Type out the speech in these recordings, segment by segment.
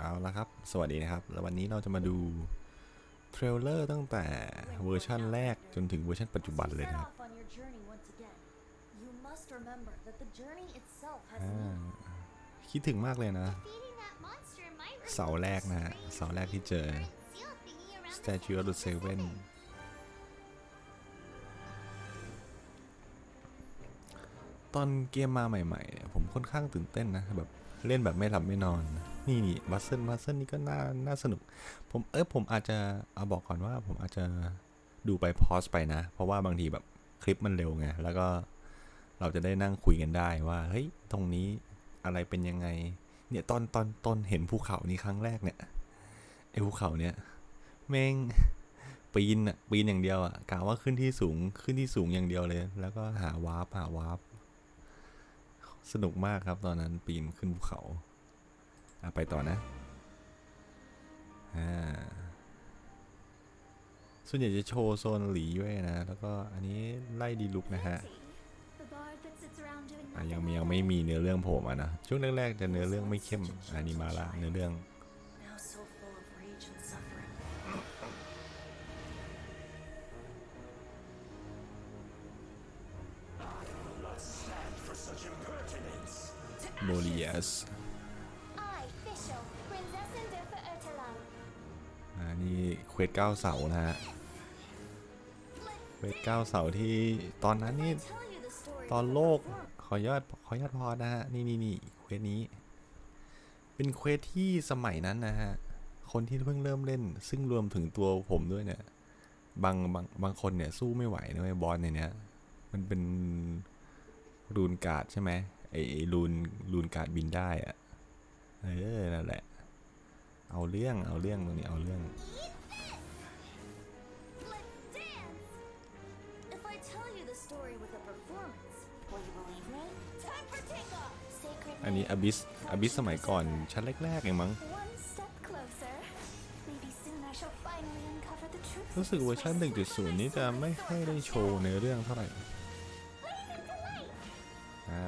เอาละครับ สวัสดีนะครับ แล้ววันนี้เราจะมาดูเทรลเลอร์ตั้งแต่เวอร์ชั่นแรกจนถึงเวอร์ชันปัจจุบันเลยนะครับ Set off on your journey once again. You must remember that the journey itself has อ่า meaning. คิดถึงมากเลยนะ Defeating that monster in my room เสาแรกนะฮะ เสาแรกที่เจอ giant seal thingy around the Statue of the Seven ตอนเกมมาใหม่ๆเนี่ยผมค่อนข้างตื่นเต้นนะ แบบเล่นแบบไม่หลับไม่นอนนี่ นี่นี่บัสเซิลบัสเซิลนี่ก็น่าน่าสนุก ผมเออผมอาจจะเอาบอกก่อนว่า ผมอาจจะดูไปพอสไปนะ เพราะว่าบางทีแบบคลิปมันเร็วไง แล้วก็เราจะได้นั่งคุยกันได้ว่า เฮ้ย ตรงนี้อะไรเป็นยังไง เนี่ยตอนตอนตอนเห็นภูเขานี้ครั้งแรกเนี่ยไอ้ภูเขาเนี่ยแม่งปีนอะปีนอย่างเดียวอะกะว่าขึ้นที่สูงขึ้นที่สูงอย่างเดียวเลย แล้วก็หาวาร์ปหาวาร์ปสนุกมากครับตอนนั้นปีนขึ้นภูเขา ไปต่อนะอส่วนใหญ่จะโชว์โซนหลีด้วยนะ แล้วก็อันนี้ไล่ดีลุกนะฮะอะยังยังไม่มีเนื้อเรื่องโผล่มานะ ช่วงแรกๆจะเนื้อเรื่องไม่เข้มอันนี้มาละเนื้อเรื่องโมเลียส นี่เควสเก้าเสานะฮะเควสเก้าเสาที่ตอนนั้นนี่ตอนโลกขอยอดขอยอดพอนะฮะนี่นี่นี่เควสนี้ เป็นเควสที่สมัยนั้นนะฮะคนที่เพิ่งเริ่มเล่น ซึ่งรวมถึงตัวผมด้วยเนี่ยบางบางบางคนเนี่ยสู้ไม่ไหวนะเว้ยบอสในเนี้ยมันเป็นรูนการ์ดใช่ไหมไอไอ้รูนรูนการ์ดบินได้อะเออนั่นแหละ เอาเรื่องเอาเรื่องมึงนี่เอาเรื่อง อันนี้อบิสอบิสสมัยก่อนชั้นแรกๆเองมั้งรู้สึกเวอร์ชัน1.0 นี้จะไม่ค่อยได้โชว์ในเรื่องเท่าไหร่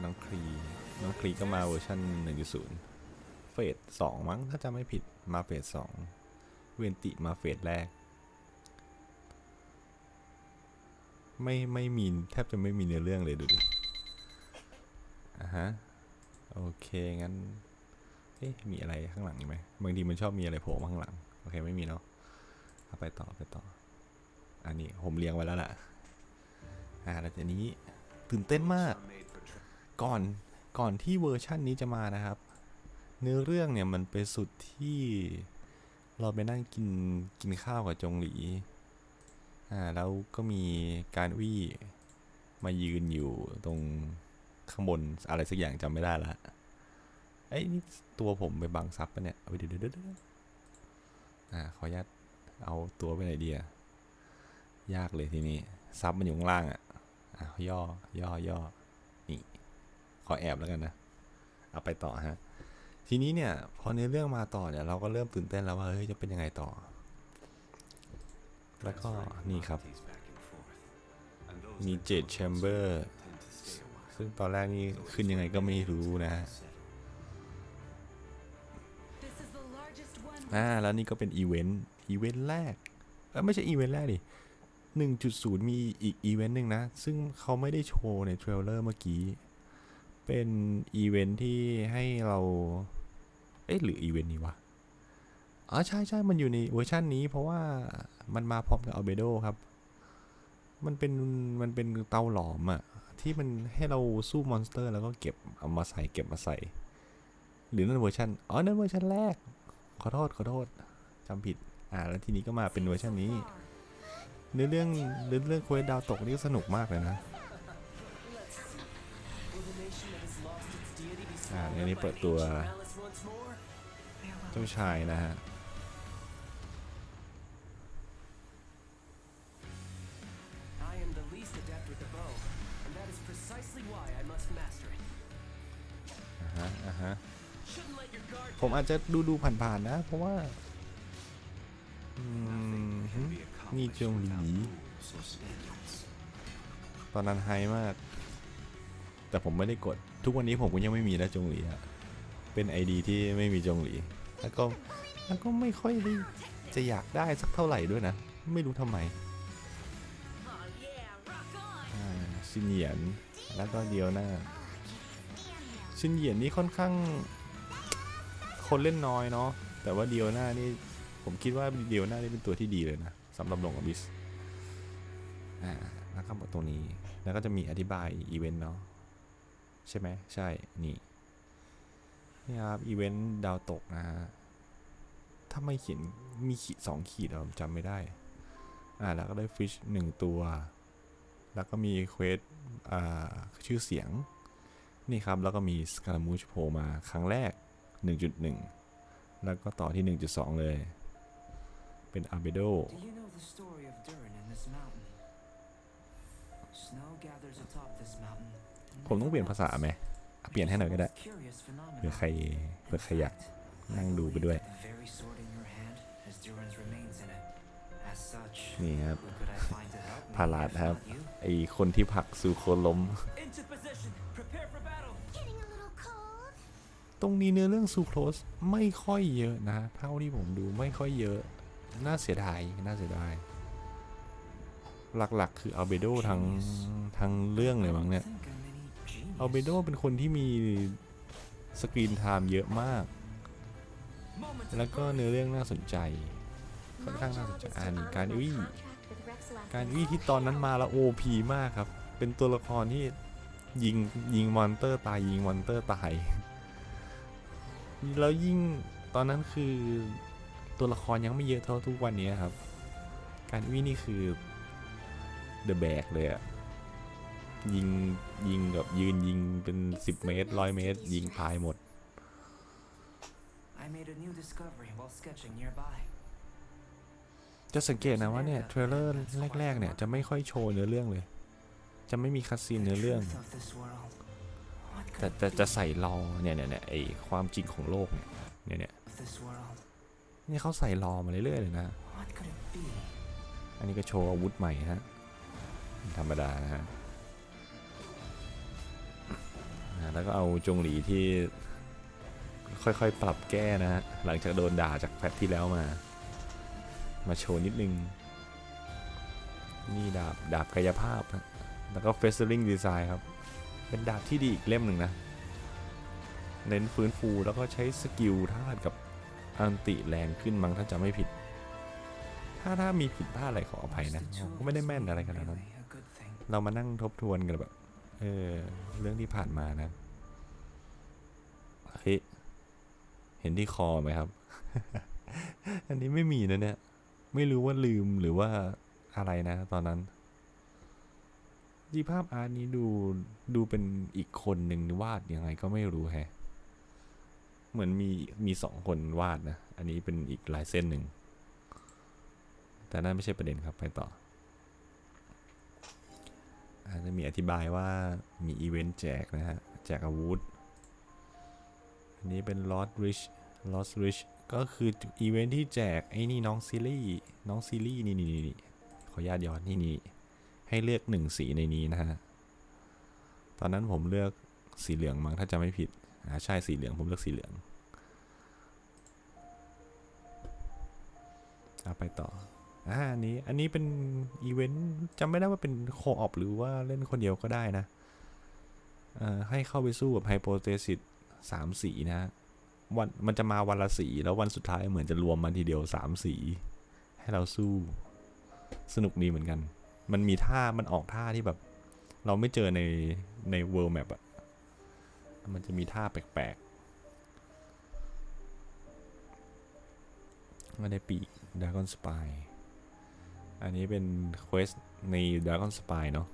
น้องครีน้องครีก็มาเวอร์ชัน1.0 เฟส2มั้งถ้าจะไม่ผิด มาเฟสสองเวนติมาเฟสแรก ไม่ไม่มีแทบจะไม่มีเนื้อเรื่องเลยดูดิอะฮะ โอเค งั้น เอ๊ะ มีอะไรข้างหลังไหมบางทีมันชอบมีอะไรโผล่มาข้างหลัง โอเค ไม่มีเนาะเอาไปต่อไปต่อ อันนี้ผมเรียงไว้แล้วล่ะ อ่าแล้วทีนี้ตื่นเต้นมาก ก่อนก่อนที่เวอร์ชั่นนี้จะมานะครับ เนื้อเรื่องเนี่ยมันไปสุดที่เราไปนั่งกินกินข้าวกับจงหลี อ่าแล้วก็มีการวี่มายืนอยู่ตรงข้างบนอะไรสักอย่างจำไม่ได้ละเอ้ยนี่ตัวผมไปบังซับปะเนี่ยเดี๋ยวเดี๋ยวเดี๋ยวเดี๋ยวอ่าขออนุญาตเอาตัวไปไหนดีอะยากเลยทีนี้ซับมันอยู่ข้างล่างอะอะย่อย่อย่อนี่ ขอแอบแล้วกันนะ เอาไปต่อฮะ ทีนี้เนี่ยพอในเรื่องมาต่อเนี่ยเราก็เริ่มตื่นเต้นแล้วว่าเฮ้ยจะเป็นยังไงต่อ แล้วก็นี่ครับ มีเจ็ดแชมเบอร์ซึ่งตอนแรกนี่ขึ้นยังไงก็ไม่รู้นะฮะ This is the largest one. อ่าแล้วนี่ก็เป็นอีเวนต์อีเวนต์แรกเออไม่ใช่อีเวนต์แรกดิ1.0 มีอีกอีเวนต์หนึ่งนะ ซึ่งเขาไม่ได้โชว์ในเทรลเลอร์เมื่อกี้ เป็นอีเวนต์ที่ให้เรา เอ๊ะหรืออีเวนต์นี้วะ อ๋อใช่ใช่มันอยู่ในเวอร์ชันนี้เพราะว่ามันมาพร้อมกับอัลเบโดครับ มันเป็นมันเป็นเตาหลอมอะที่มันให้เราสู้มอนสเตอร์แล้วก็เก็บเอามาใส่เก็บมาใส่ หรือนั่นเวอร์ชันอ๋อนั่นเวอร์ชันแรก ขอโทษขอโทษจำผิด อ่าแล้วทีนี้ก็มาเป็นเวอร์ชันนี้เนื้อเรื่องเนื้อเรื่องควสดาวตกนี่สนุกมากเลยนะ อ่าในนี้เปิดตัวเจ้าชายนะฮะผมอาจจะดูดูผ่านๆนะ เพราะว่านี่เจงหลีตอนนั้นไฮมาก แต่ผมไม่ได้กด ทุกวันนี้ผมก็ยังไม่มีนะจงหลีอะเป็นไอดีที่ไม่มีจงหลีแล้วก็แล้วก็ไม่ค่อยได้จะอยากได้สักเท่าไหร่ด้วยนะ ไม่รู้ทำไมชินเหยียนแล้วก็เดียวหน้าชินเหยียนนี่ค่อนข้าง คนเล่นน้อยเนาะแต่ว่าเดียวหน้านี่ผมคิดว่าเดียวหน้านี่เป็นตัวที่ดีเลยนะสำหรับลงอบิสอ่าแล้วก็ตรงนี้แล้วก็จะมีอธิบายอีเวนต์เนาะ ใช่ไหมใช่ นี่ นี่ครับ อีเวนต์ดาวตกนะฮะ ถ้าไม่เขียนมีขีดสองขีดอะผมจำไม่ได้ อ่า แล้วก็ได้ฟิชหนึ่งตัว แล้วก็มีเควสอ่า ชื่อเสียง นี่ครับ แล้วก็มีสคา a มูชโผล่มาครั้งแรก 1.1 แล้วก็ต่อที่ 1.2 เลย เป็นอาร์เบโด Snow gathers atop this mountain. ผมต้องเปลี่ยนภาษาไหมเปลี่ยนให้หน่อยก็ได้เผื่อใครเผื่อใครอยากนั่งดูไปด้วย นี่ครับพาลาดครับ ไอคนที่ผักซูโคล้ม ตรงนี้เนื้อเรื่องซูโคลสไม่ค่อยเยอะนะ เท่าที่ผมดูไม่ค่อยเยอะ น่าเสียดาย น่าเสียดาย หลักๆ คืออัลเบโดทั้งทั้งเรื่องเลยมั้งเนี่ย อัลเบโดเป็นคนที่มีสกรีนไทม์เยอะมาก แล้วก็เนื้อเรื่องน่าสนใจ ค่อนข้างน่าสนใจอ่านการ my อุ้ยการ Lafayette. อุ้ยที่ตอนนั้นมาแล้วโอพีมากครับ เป็นตัวละครที่ยิงยิงมอนเตอร์ตายยิงมอนเตอร์ตาย แล้วยิ่งตอนนั้นคือตัวละครยังไม่เยอะเท่าทุกวันนี้ครับ การอุ้ยนี่คือ The Bag เลยอะ ยิงยิงแบบยืนยิงเป็น 10 เมตรร้อยเมตร ยิงตายหมด I made a new discovery while sketching nearby. จะสังเกตนะว่าเนี่ยเทรลเลอร์แรกๆเนี่ยจะไม่ค่อยโชว์เนื้อเรื่องเลย จะไม่มีคัสซีน The เนื้อเรื่อง truth of this world. What แต่ could แต่ it จะ be ใส่รอเนี่ยเนี่ยเนี่ยไอความจริงของโลกเนี่ยเนี่ยเนี่ย of this world? นี่เขาใส่รอมาเรื่อยๆเลยนะ What could it be? อันนี้ก็โชว์อาวุธใหม่ฮะ ธรรมดานะฮะ แล้วก็เอาจงหลีที่ค่อยๆ ปรับแก้นะฮะ หลังจากโดนด่าจากแพทที่แล้วมา มาโชว์นิดนึง นี่ดาบ ดาบกายภาพฮะแล้วก็เฟสเซอริงดีไซน์ครับ เป็นดาบที่ดีอีกเล่มหนึ่งนะ เน้นฟื้นฟูแล้วก็ใช้สกิลธาตุกับอันติแรงขึ้นมั้งถ้าจะไม่ผิด ถ้าถ้ามีผิดพลาดอะไรขออภัยนะผม tool ก็ไม่ได้แม่นอะไรขนาดนั้น เรามานั่งทบทวนกันแบบ เออ เรื่องที่ผ่านมานะ เฮ้ย เห็นที่คอไหมครับ อันนี้ไม่มีนะเนี่ย ไม่รู้ว่าลืมหรือว่าอะไรนะตอนนั้นดีภาพอาร์ตนี้ดูดูเป็นอีกคนหนึ่งวาดยังไงก็ไม่รู้แฮะ เหมือนมีมีสองคนวาดนะ อันนี้เป็นอีกลายเส้นหนึ่ง แต่นั่นไม่ใช่ประเด็นครับไปต่อ จจะมีอธิบายว่ามีอีเวนต์แจกนะฮะ แจกอาวุธ อันนี้เป็น Lost Rich Lost Rich ก็คืออีเวนต์ที่แจก ไอ้นี่น้องซีรีส์น้องซีรีส์นี่นี่นี่ขออนุญาตย้อนนี่นี่ให้เลือกหนึ่งสีในนี้นะฮะ ตอนนั้นผมเลือกสีเหลืองมั้งถ้าจะไม่ผิดอ่าใช่สีเหลืองผมเลือกสีเหลืองเอาไปต่อ อ่าอันนี้อันนี้เป็นอีเวนต์จำไม่ได้ว่าเป็นโคออปหรือว่าเล่นคนเดียวก็ได้นะอ่อให้เข้าไปสู้กับไฮโปเทซิสสามสีนะวันมันจะมาวันละสีแล้ววันสุดท้ายเหมือนจะรวมมันทีเดียวสามสี ให้เราสู้สนุกดีเหมือนกัน มันมีท่ามันออกท่าที่แบบ เราไม่เจอในใน World Map อะมันจะมีท่าแปลกๆไม่ได้ปีก Dragon Spy อัน อันี้เป็นเควสใน Dragon Spy เนาะ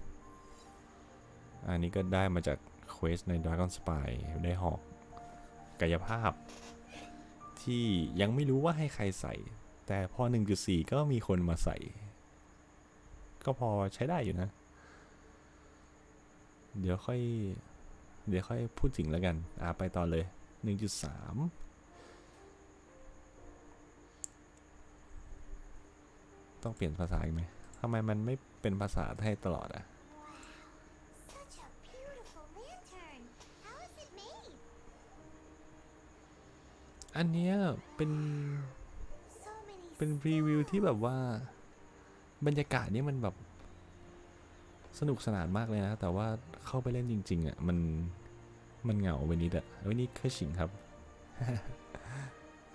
อันนี้ก็ได้มาจากเควสใน Dragon Spy ได้หอกกายภาพ ที่ยังไม่รู้ว่าให้ใครใส่ แต่พอ 1.4 ก็มีคนมาใส่ ก็พอใช้ได้อยู่นะ เดี๋ยวค่อย เดี๋ยวค่อยพูดถึงแล้วกัน อ่าไปต่อเลย 1.3 ต้องเปลี่ยนภาษาอีกไหมทำไมมันไม่เป็นภาษาไทยตลอดอะ Such a beautiful lantern. How is it made? อันเนี้ยเป็น So many เป็นรีวิวที่แบบว่าบรรยากาศนี่มันแบบ สนุกสนานมากเลยนะ แต่ว่าเข้าไปเล่นจริง ๆอะมันมันเหงาไปนิดอะเอ้ยนี่เคยชิงครับ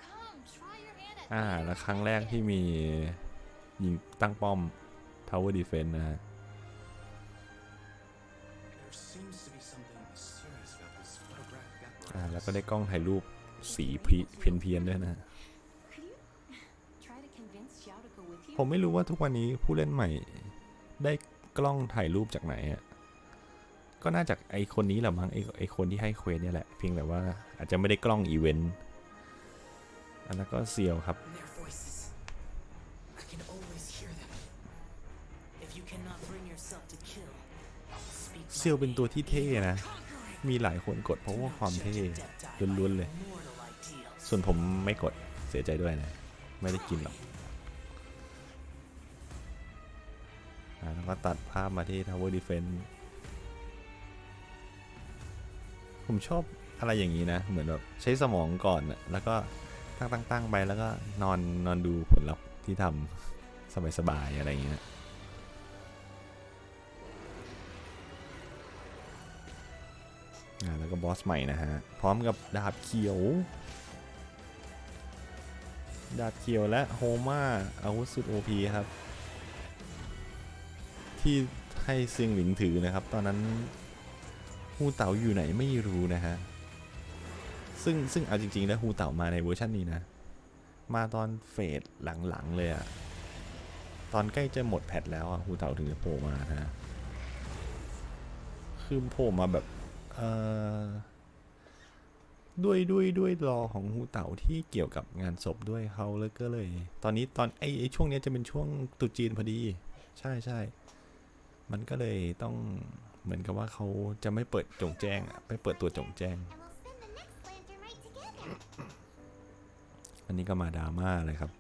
Come, try your hand at อ่าแล้วครั้งแรกที่มี ยิงตั้งป้อม Tower Defense นะฮะ There seems to be something mysterious about this photographic อ่า apparatus. แล้วก็ได้กล้องถ่ายรูปสีพีเพี้ยนเพียนๆด้วยนะฮะ Could you try to convince Xiao to go with you? ผมไม่รู้ว่าทุกวันนี้ผู้เล่นใหม่ได้กล้องถ่ายรูปจากไหนอะ ก็น่าจากไอคนนี้แหละมั้งไอไอคนที่ให้เควสเนี่ยแหละ เพียงแต่ว่าอาจจะไม่ได้กล้องอีเวนต์ อันนั้นก็เซียวครับ ซียวเป็นตัวที่เท่นะ มีหลายคนกดเพราะว่าความเท่ล้วนๆเลย ส่วนผมไม่กดเสียใจด้วยนะ ไม่ได้กินหรอกอแล้วก็ตัดภาพมาที่ Tower Defense ผมชอบอะไรอย่างนี้นะ เหมือนแบบใช้สมองก่อนแล้วก็ตั้งตั้งตั้งไปแล้วก็นอนนอนดูผลลัพธ์ที่ทำสบายๆอะไรอย่างเงี้ย แล้วก็บอสใหม่นะฮะ พร้อมกับดาบเขียว ดาบเขียวและโฮมาอาวุธสุดโอพีครับ ที่ให้เซียงหลิงถือนะครับ ตอนนั้นฮูเต๋าอยู่ไหนไม่รู้นะฮะ ซึ่งซึ่งเอาจริงๆแล้วฮูเต๋ามาในเวอร์ชันนี้นะ มาตอนเฟสหลังๆเลยอะตอนใกล้จะหมดแพทแล้วอะฮูเต๋าถึงจะโผล่มานะฮะคือโผล่มาแบบ ด้วยด้วยด้วยรอของฮูเต่าที่เกี่ยวกับงานศพด้วยเขาเลยก็เลย ตอนนี้ตอนไอไอช่วงนี้จะเป็นช่วงตุจีนพอดี ใช่ใช่มันก็เลยต้องเหมือนกับว่าเขาจะไม่เปิดจงแจ้งอะไม่เปิดตัวจงแจ้ง อันนี้ก็มาดราม่าเลยครับ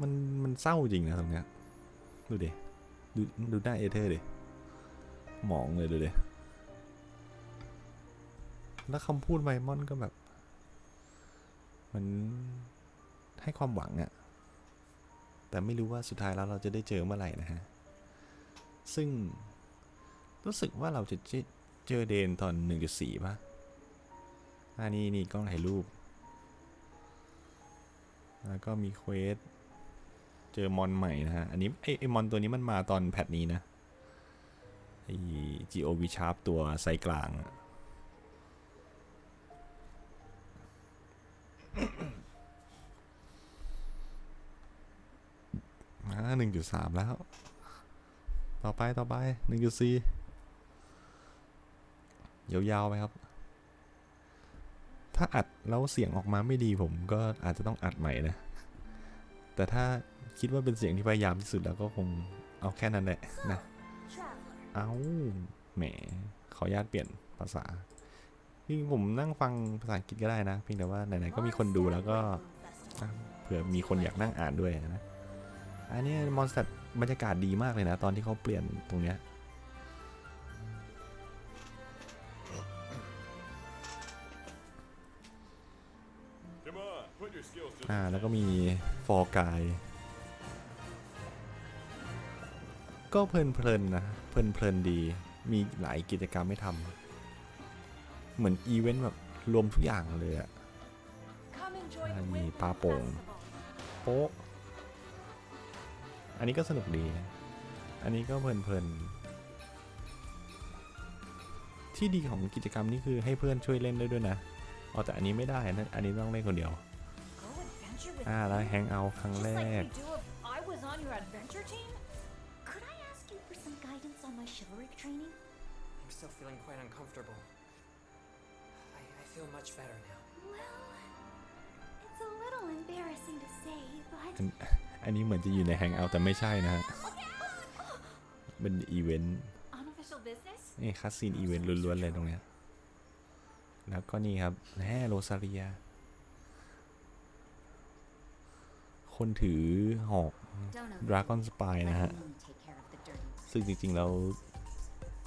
มันมันเศร้าจริงนะตรงเนี้ยดูดิดูดูหน้าเอเธอร์ดิหมองเลยดูดิ แล้วคำพูดไวมอนก็แบบมันให้ความหวังอะแต่ไม่รู้ว่าสุดท้ายแล้วเราจะได้เจอเมื่อไหร่นะฮะ ซึ่งรู้สึกว่าเราจะเจเจอเดนตอน 1.4ป่ะอ่านี่นี่กล้องถ่ายรูป แล้วก็มีเควส เจอมอนใหม่นะฮะ อันนี้ไอไอมอนตัวนี้มันมาตอนแพทนี้นะ ไอ GOV Sharp ตัวไซกลางอะ หนึ่งจุดสามแล้ว ต่อไปต่อไปหนึ่งจุดสี่ยาวๆไปครับ ถ้าอัดแล้วเสียงออกมาไม่ดีผมก็อาจจะต้องอัดใหม่นะ แต่ถ้าคิดว่าเป็นเสียงที่พยายามที่สุดแล้วก็คงเอาแค่นั้นแหละนะ เอาแหมขออนุญาตเปลี่ยนภาษา จริงๆผมนั่งฟังภาษาอังกฤษก็ได้นะ เพียงแต่ว่าไหนๆก็มีคนดูแล้วก็อะเผื่อมีคนอยากนั่งอ่านด้วยนะ อันนี้มอนสเตอร์บรรยากาศดีมากเลยนะ ตอนที่เขาเปลี่ยนตรงเนี้ยอ่าแล้วก็มีฟอร์กายก็เพลินเพลินๆนะเพลินเพลินๆดีมีหลายกิจกรรมให้ทำ เหมือนอีเวนต์แบบรวมทุกอย่างเลยอะ Come enjoy the Ay, Windmill papong. Festival. โป๊ะ อันนี้ก็สนุกดี อันนี้ก็เพลินๆ ที่ดีของกิจกรรมนี้คือให้เพื่อนช่วยเล่นได้ด้วยนะอ๋อแต่อันนี้ไม่ได้นะ อันนี้ต้องเล่นคนเดียว Go adventure with อ่า me. แล้วแฮงเอาท์ครั้ง Just แร like ก you do if I was on your adventure team. Could I ask you for some guidance on my chivalric training? I'm still feeling quite uncomfortable. I, I feel much better now. Well, it's a little embarrassing to say, but อันอันนี้เหมือนจะอยู่ในแฮงเอาท์แต่ไม่ใช่นะฮะ เป็นอีเวนต์ unofficial business? นี่คัสซีนอีเวนต์ล้วนๆเลยตรงเนี้ย แล้วก็นี่ครับแน่โรซาเลีย คนถือหอก Don't ดราก้อนสปายนะฮะ me take care of the dirty work. ซึ่งจริงๆเรา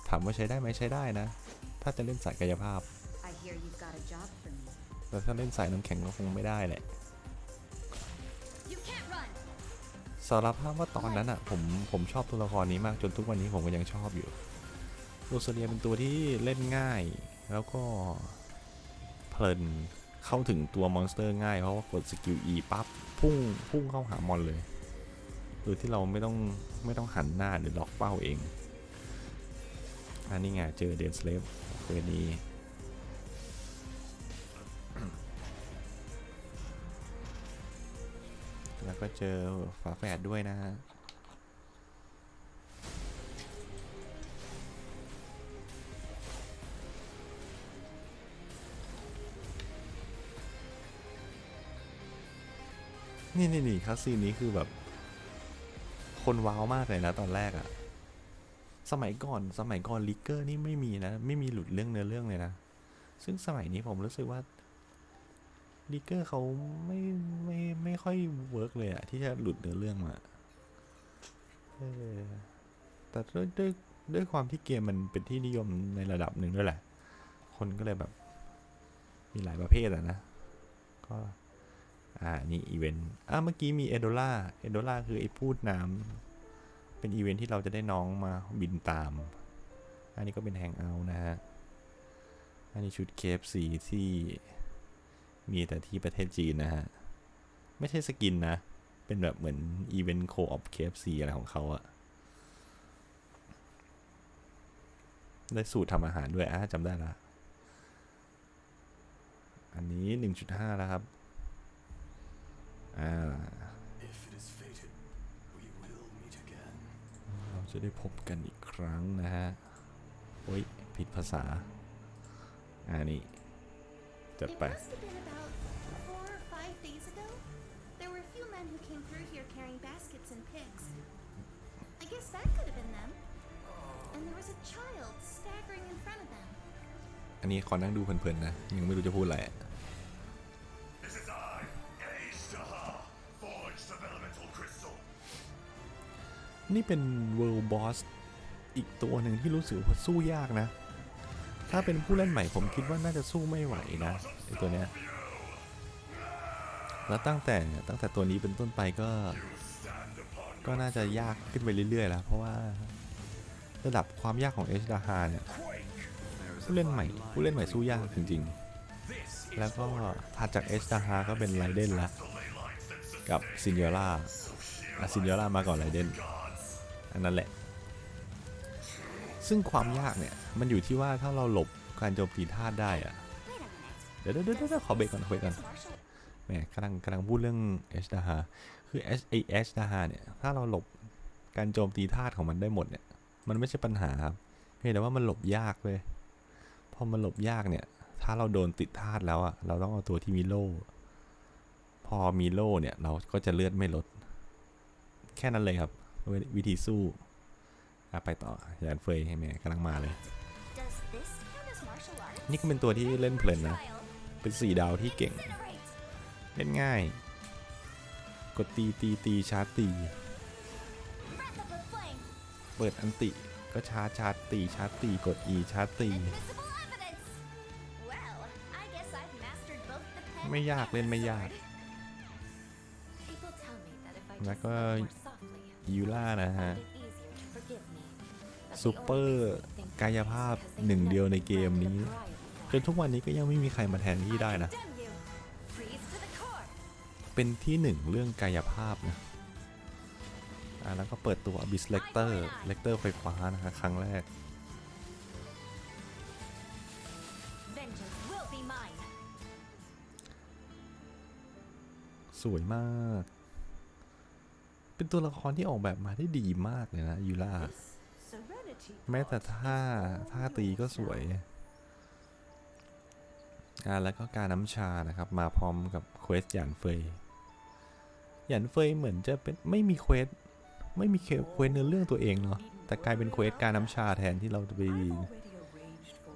ถามว่าใช้ได้ไหมใช้ได้นะ ถ้าจะเล่นสายกายภาพ I hear you've got a job for me. แต่ถ้าเล่นสายน้ำแข็งก็คงไม่ได้แหละ You can't run. สารภาพว่าตอนนั้นอะผมผมชอบตัวละครนี้มากจนทุกวันนี้ผมก็ยังชอบอยู่โรซาเลียเป็นตัวที่เล่นง่าย แล้วก็เพลินเข้าถึงตัวมอนสเตอร์ง่ายเพราะว่ากดสกิล E ปั๊บพุ่งพุ่งเข้าหามอนเลยโดยที่เราไม่ต้องไม่ต้องหันหน้าหรือล็อกเป้าเอง อันนี้ไงเจอเดนสเลฟเควนี้ ก็เจอฝาแฝดด้วยนะฮะนี่นี่นี่คัสซีนนี้คือแบบ คนว้าวมากเลยนะตอนแรกอะสมัยก่อนสมัยก่อนลิกเกอร์นี่ไม่มีนะ ไม่มีหลุดเรื่องเนื้อเรื่องเลยนะ ซึ่งสมัยนี้ผมรู้สึกว่า ลิกเกอร์เขาไม่ไม่ไม่ค่อยเวิร์กเลยอะที่จะหลุดเนื้อเรื่องมาเออแต่ด้วยด้วยด้วยความที่เกมมันเป็นที่นิยมในระดับหนึ่งด้วยแหละ คนก็เลยแบบ มีหลายประเภทอะนะ ก็ อ่า นี่อีเวนต์อ่าเมื่อกี้มีเอโดล่าเอโดล่าคือไอ้พูดน้ำเป็นอีเวนต์ที่เราจะได้น้องมาบินตาม อันนี้ก็เป็นแฮงเอาท์นะฮะ อันนี้ชุดเคฟซีที่ มีแต่ที่ประเทศจีนนะฮะ ไม่ใช่สกินนะ เป็นแบบเหมือนอีเวนต์โคออฟเคฟซีอะไรของเขาอะได้สูตรทำอาหารด้วยอะจำได้ละ อันนี้ 1.5 แล้วครับ อ่าเราจะได้พบกันอีกครั้งนะฮะ โอ้ย ผิดภาษา อ่านี่ จัดไป อันนี้ขอนั่งดูเพลินๆนะ ยังไม่รู้จะพูดอะไรอะ This is I, Aishtaha, forged of elemental crystal. นี่เป็น World Boss อีกตัวหนึ่งที่รู้สึกว่าสู้ยากนะ ถ้าเป็นผู้เล่นใหม่ผมคิดว่าน่าจะสู้ไม่ไหวนะไอตัวเนี้ย แล้วตั้งแต่ตั้งแต่ตัวนี้เป็นต้นไปก็ ก็น่าจะยากขึ้นไปเรื่อยๆแล้วเพราะว่า ระดับความยากของเอชดาฮาเนี่ยผู้เล่นใหม่ผู้เล่นใหม่สู้ยากจริงๆ แล้วก็ถัดจากเอชดาฮาก็เป็นไรเดนละกับซินเ o ล่าอะซินเ o ล่ามาก่อนไรเดนอันนั้นแหละ ซึ่งความยากเนี่ยมันอยู่ที่ว่าถ้าเราหลบการโจมตีธาตุได้อะเดี๋ยวเดี๋ยวเดี๋ยวเดี๋ยวขอเบรกก่อนขอเบรกก่อนแหมกำลังกำลังพูดเรื่องเอชดาฮาคือเอชไอเอชดาฮาเนี่ยถ้าเราหลบการโจมตีธาตุของมันได้หมดเนี่ย มันไม่ใช่ปัญหาครับเพียงแต่ว่ามันหลบยากเลยพอมันหลบยากเนี่ย ถ้าเราโดนติดธาตุแล้วอะเราต้องเอาตัวที่มีโล่ พอมีโล่เนี่ย เราก็จะเลือดไม่ลด แค่นั้นเลยครับววิธีสู้อะไปต่อ ยานเฟยให้แม่กำลังมาเลย นี่ก็เป็นตัวที่เล่นเพลินนะ เป็นสี่ดาวที่เก่ง เล่นง่าย กดตีตีตีชาร์จตี เปิดอันติ ก็ชาร์ชาตีชาตีกด E ชาตีไม่ยากเล่นไม่ยาก แล้วก็ยูล่านะฮะซูเปอร์กายภาพหนึ่งเดียวในเกมนี้จนทุกวันนี้ก็ยังไม่มีใครมาแทนที่ได้นะ เป็นที่หนึ่งเรื่องกายภาพนะ อ่าแล้วก็เปิดตัว Abyss Lecter Lecter ไฟฟ้านะฮะครั้งแรก Vengeance will be mine. สวยมาก เป็นตัวละครที่ออกแบบมาได้ดีมากเลยนะยูล่า Serenity แม้แต่ท่าท่าตีก็สวยอ่าแล้วก็การน้ำชานะครับ มาพร้อมกับเควสหยานเฟยหยานเฟยเหมือนจะเป็นไม่มีเควส ไม่มีเควสเนื้อเรื่องตัวเองเนาะแต่กลายเป็นเควสการน้ำชาแทนที่เราจะไป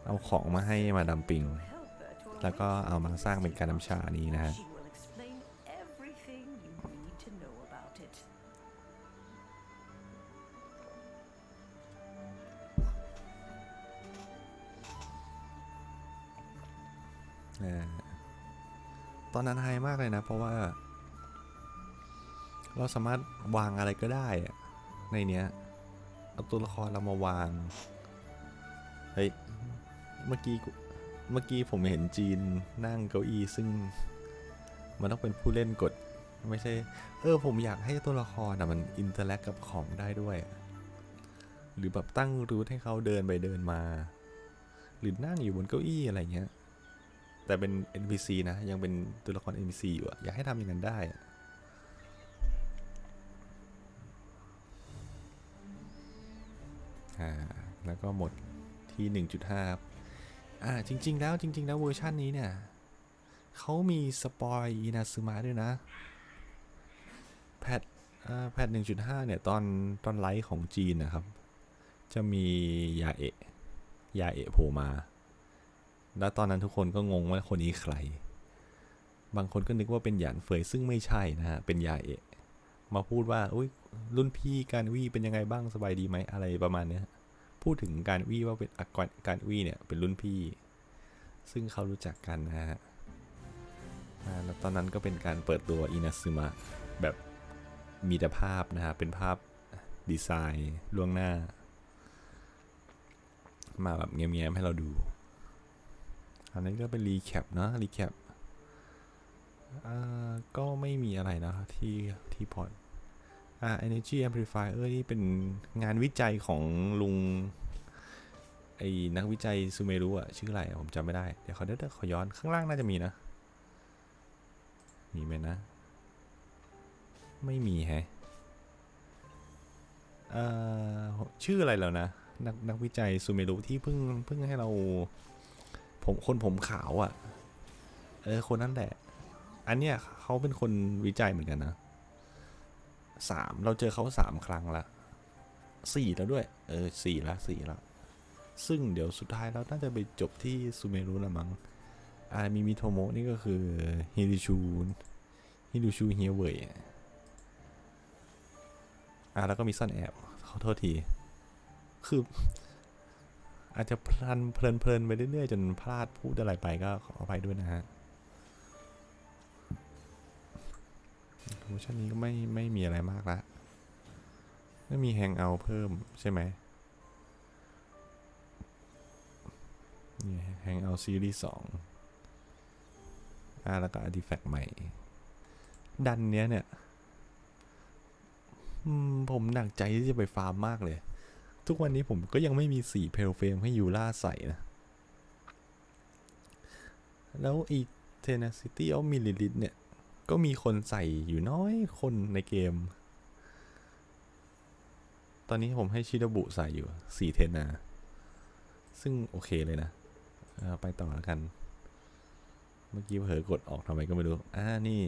เอาของมาให้มาดามปิง แล้วก็เอามาสร้างเป็นการน้ำชานี้นะฮะ She will explain everything you need to know about it. อ่าตอนนั้นไฮมากเลยนะ เพราะว่า เราสามารถวางอะไรก็ได้ในเนี้ยเอาตัวละครเรามาวาง เฮ้ย เมื่อกี้เมื่อกี้ผมเห็นจีนนั่งเก้าอี้ซึ่ง มันต้องเป็นผู้เล่นกด ไม่ใช่ เออผมอยากให้ตัวละครอะมันอินเตอร์แลกกับของได้ด้วย หรือแบบตั้งรูทให้เขาเดินไปเดินมา หรือนั่งอยู่บนเก้าอี้อะไรเงี้ย แต่เป็น NPC นะ ยังเป็นตัวละคร NPC อยู่อะอยากให้ทำอย่างนั้นได้อะ อ่าแล้วก็หมดที่ 1.5 ครับ อ่า จริง ๆ แล้วจริง ๆ แล้วเวอร์ชันนี้เนี่ยเขามีสปอยอินาซึมะด้วยนะ แพทอ่าแพท1.5เนี่ย ตอนตอนไลฟ์ของจีนนะครับ จะมียาเอะยาเอะโผล่มา แล้วตอนนั้นทุกคนก็งงว่าคนนี้ใคร บางคนก็นึกว่าเป็นหยานเฟยซึ่งไม่ใช่นะฮะ เป็นยาเอะ มาพูดว่าอุ้ยรุ่นพี่การวี่เป็นยังไงบ้างสบายดีไหมอะไรประมาณเนี้ยพูดถึงการวี่ว่าเป็นอกการวี่เนี่ยเป็นรุ่นพี่ ซึ่งเขารู้จักกันนะฮะแล้วตอนนั้นก็เป็นการเปิดตัวอินาซึมะแบบมีแต่ภาพนะฮะเป็นภาพดีไซน์ล่วงหน้า มาแบบเงียบๆให้เราดู อันนี้ก็เป็นรีแคปเนอะรีแคป อ่าก็ไม่มีอะไรนะที่ที่พอร์ตอ่า Energy Amplifier นี่เป็นงานวิจัยของลุงไอ้นักวิจัยซูเมรุอะชื่ออะไรผมจำไม่ได้ เดี๋ยวขอเดี๋ยวขอย้อนข้างล่างน่าจะมีนะ มีไหมนะ ไม่มีแฮะเอ่อชื่ออะไรแล้วนะ นักนักวิจัยซูเมรุที่เพิ่งเพิ่งให้เรา ผมคนผมขาวอะ่ะ เออ คนนั้นแหละ อันเนี้ยเขาเป็นคนวิจัยเหมือนกันนะสามเราเจอเขาสามครั้งละสี่แล้วด้วย เออสี่ละสี่ละซึ่งเดี๋ยวสุดท้ายเราน่าจะไปจบที่ซูเมรุละมั้งอ่ามีมิโทโมะนี่ก็คือฮิริชูฮิริชูเฮียเว่ยอ่าแล้วก็มีซ่อนแอบขอโทษที คือ อาจจะพลันเพลินเพลินไปเรื่อยๆ จนพลาดพูดอะไรไปก็ขออภัยด้วยนะฮะ เวอร์ชันนี้ก็ไม่ไม่มีอะไรมากละไม่มีแฮงเอาเพิ่มใช่ไหมนี่แฮงเอาซีรีส์สองอ่าแล้วก็อาร์ติแฟกต์ใหม่ ดันเนี้ยเนี่ยผมหนักใจที่จะไปฟาร์มมากเลย ทุกวันนี้ผมก็ยังไม่มีสีเพลเฟมให้ยูล่าใส่นะ แล้วอีเทนซิตี้ออฟมิลลิลิตเนี่ย ก็มีคนใส่อยู่น้อยคนในเกม ตอนนี้ผมให้ชิดาบุใส่อยู่สี่เทนา ซึ่งโอเคเลยนะไปต่อแล้วกัน เมื่อกี้เผลอกดออกทำไมก็ไม่รู้ อ่า นี่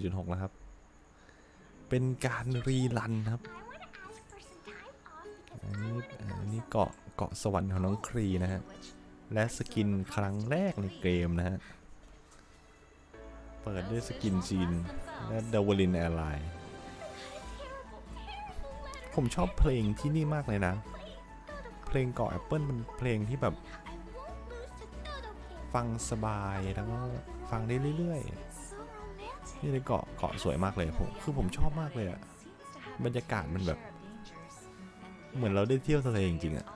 1.6แล้วครับ เป็นการรีรันครับ อันนี้อันนี้เกาะเกาะสวรรค์ของน้องครีนะฮะ และสกินครั้งแรกในเกมนะฮะ เปิดด้วยสกินจีน และดาวลินแอร์ไลน์ผมชอบเพลงที่นี่มากเลยนะ เพลงเกาะแอปเปิลมันเพลงที่แบบ ฟังสบายแล้วก็ฟังได้เรื่อยๆ นี่เลยเกาะเกาะสวยมากเลยผมคือผมชอบมากเลยอะบรรยากาศมันแบบ เหมือนเราได้เที่ยวทะเลจริงๆอะ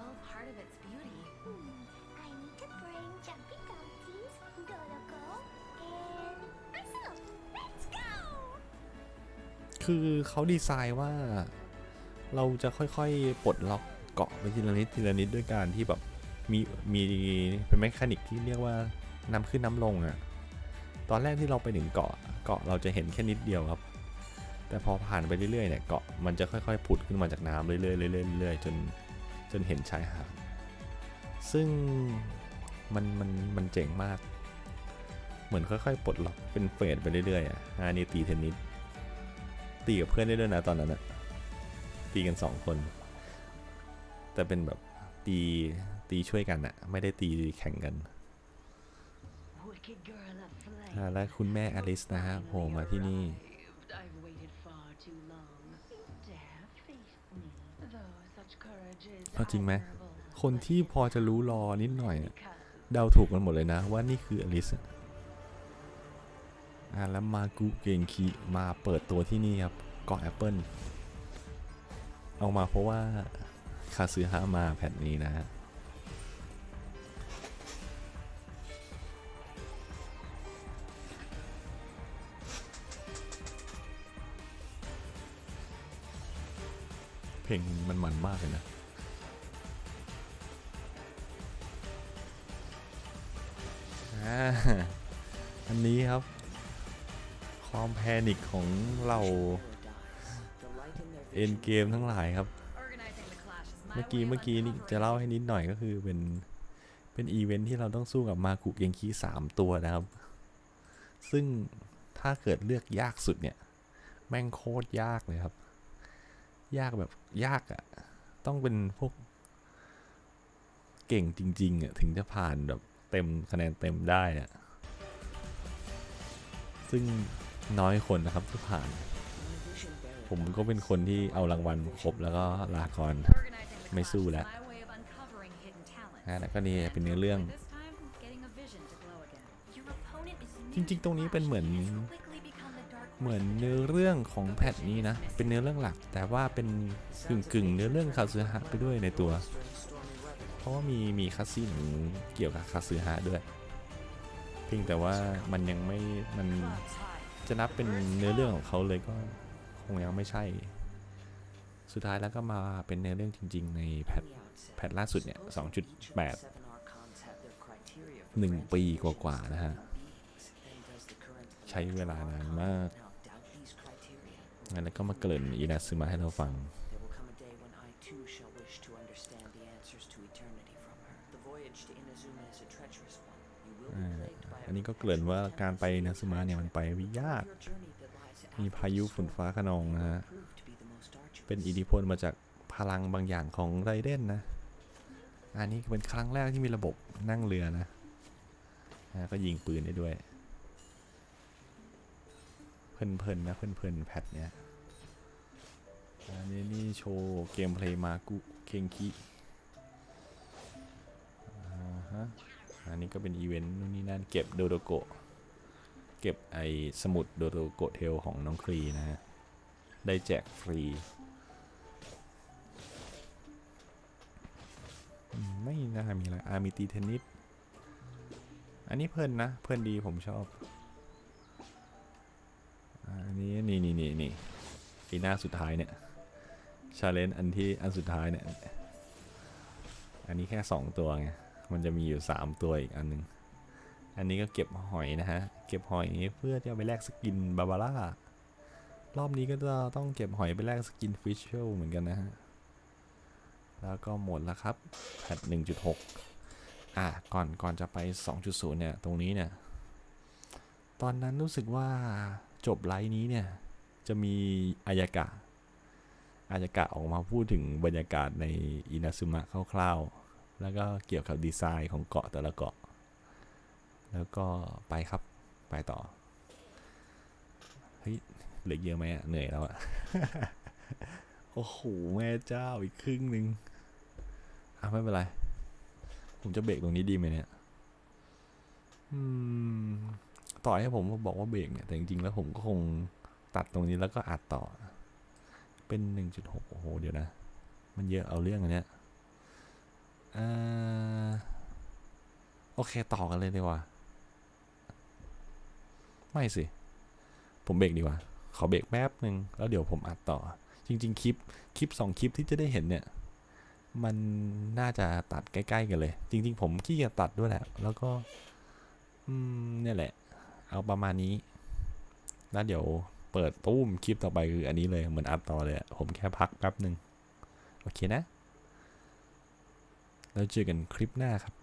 คือเขาดีไซน์ว่าเราจะค่อยๆ ปลดล็อกเกาะไปทีละนิดทีละนิดด้วยการที่แบบมีมีเป็นแมคานิกที่เรียกว่านำขึ้นน้ำลงอะ่ะ ตอนแรกที่เราไปถึงเกาะเกาะเราจะเห็นแค่นิดเดียวครับ แต่พอผ่านไปเรื่อยๆเนี่ยเกาะมันจะค่อยๆผุดขึ้นมาจากน้ำเรื่อยๆเรื่อยๆเรื่อยๆจนจนเห็นชายหาด ซึ่งมันมันมันเจ๋งมาก เหมือนค่อยๆปลดล็อกเป็นเฟสไปเรื่อยๆอะอ่านี่ตีเทนนิส ตีกับเพื่อนได้ด้วยนะตอนนั้นอะตีกันสองคน แต่เป็นแบบตีตีช่วยกันอะไม่ได้ตีแข่งกัน Wicked girl of flame. อ่าและคุณแม่อลิสนะฮะโผล่มาที่นี่ Arrived. I've waited far too long. Dare face me. Though such courage is เอาจริงไหม admirable, คนที่พอจะรู้รอนิดหน่อยอะ because เดาถูกกันหมดเลยนะว่านี่คืออลิส อะอ่าแล้วมากุเกงคิมาเปิดตัวที่นี่ครับเกาะแอปเปิลเอามาเพราะว่าคาซื้อฮามาแผ่นนี้นะฮะเพลงมันมันมากเลยนะอันนี้ครับ ความแพนิคของเราเอ็นเกมทั้งหลายครับ เมื่อกี้เมื่อกี้นี่จะเล่าให้นิดหน่อยก็คือเป็น เป็นอีเวนท์ที่เราต้องสู้กับมากุเกงคีสามตัวนะครับ ซึ่งถ้าเกิดเลือกยากสุดเนี่ย แม่งโคตรยากเลยครับ ยากแบบยากอะ่ะ ต้องเป็นพวก เก่งจริงๆอะ่ะถึงจะผ่านแบบเต็มคะแนนเต็มได้อะ่ะซึ่ง น้อยคนนะครับที่ผ่าน ผมก็เป็นคนที่เอารางวัลครบแล้วก็ลาก่อนไม่สู้แล้ว my way of uncovering hidden talent. อ่าแล้วก็นี่เป็นเนื้อเรื่อง จริงๆ ตรงนี้เป็นเหมือนเหมือนเนื้อเรื่องของแพทนี้นะ เป็นเนื้อเรื่องหลัก แต่ว่าเป็นกึ่งกึ่งๆเนื้อเรื่องคาซึฮะไปด้วยในตัว เพราะว่ามีมีคัสซีนเกี่ยวกับคาซึฮะด้วย เพียงแต่ว่ามันยังไม่มัน จะนับเป็นเนื้อเรื่องของเขาเลยก็คงยังไม่ใช่ สุดท้ายแล้วก็มาเป็นเนื้อเรื่องจริง ๆ ในแพทแพทล่าสุดเนี่ย 2.8 1 ปีกว่าๆนะฮะ ใช้เวลานานมาก แล้วก็มาเกริ่นอีนาซึมาให้เราฟัง อันนี้ก็เกริ่นว่าการไปนาซึมะเนี่ยมันไปยาก มีพายุฝนฟ้าขนองนะฮะ เป็นอิทธิพลมาจากพลังบางอย่างของไรเดนนะ อันนี้เป็นครั้งแรกที่มีระบบนั่งเรือนะนะก็ยิงปืนได้ด้วย เพลินๆนะเพลินๆแพทเนี้ยอันนี้นี่โชว์เกมเพลย์มากุเคงคิอ่าฮะ อันนี้ก็เป็นอีเวนต์นู่นนี่นั่นเก็บโดโดโกะเก็บไอสมุดโดโดโกะเทลของน้องครีนะฮะ ได้แจกฟรี ไม่น่ามีอะไร อามีตีเทนนิส อันนี้เพลินนะ เพลินดีผมชอบ อันนี้นี่นี่นี่นี่ไอหน้าสุดท้ายเนี่ย ชาเลนจ์อันที่อันสุดท้ายเนี่ย อันนี้แค่สองตัวไง มันจะมีอยู่สามตัวอีกอันหนึง อันนี้ก็เก็บหอยนะฮะ เก็บหอยเพื่อที่จะไปแลกสกินบาบาร่ารอบนี้ก็จะต้องเก็บหอยไปแลกสกินฟิชเชลเหมือนกันนะฮะ แล้วก็หมดแล้วครับแพทหนึ่งจุดหกอะ ก่อนก่อนจะไป 2.0 เนี่ย ตรงนี้เนี่ย ตอนนั้นรู้สึกว่าจบไลฟ์นี้เนี่ย จะมีอายากะอายากะออกมาพูดถึงบรรยากาศในอินาซึมะคร่าวๆ แล้วก็เกี่ยวกับดีไซน์ของเกาะแต่ละเกาะ แล้วก็ไปครับไปต่อ เฮ้ยเหลือเยอะไหมอะเหนื่อยแล้วอะโอ้โหแม่เจ้าอีกครึ่งหนึ่งอะไม่เป็นไร ผมจะเบรกตรงนี้ดีไหมเนี่ยอืมต่อให้ผมบอกว่าเบรกเนี่ยแต่จริงๆแล้วผมก็คงตัดตรงนี้แล้วก็อัดต่อ เป็นหนึ่งจุดหกโอ้โห เดี๋ยวนะ มันเยอะเอาเรื่องอันเนี้ย อ่าโอเค ต่อกันเลยดีกว่า ไม่สิ ผมเบรกดีกว่า ขอเบรกแป๊บหนึ่งแล้วเดี๋ยวผมอัดต่อ จริง ๆ คลิป คลิปสองคลิปที่จะได้เห็นเนี่ย มันน่าจะตัดใกล้ๆกันเลย จริง ๆ ผมขี้เกียจตัดด้วยแหละ แล้วก็ อืมเนี่ยแหละ เอาประมาณนี้ แล้วเดี๋ยวเปิดตู้มคลิปต่อไปคืออันนี้เลย เหมือนอัดต่อเลย ผมแค่พักแป๊บหนึ่งโอเคนะ แล้วเจอกันคลิปหน้าครับ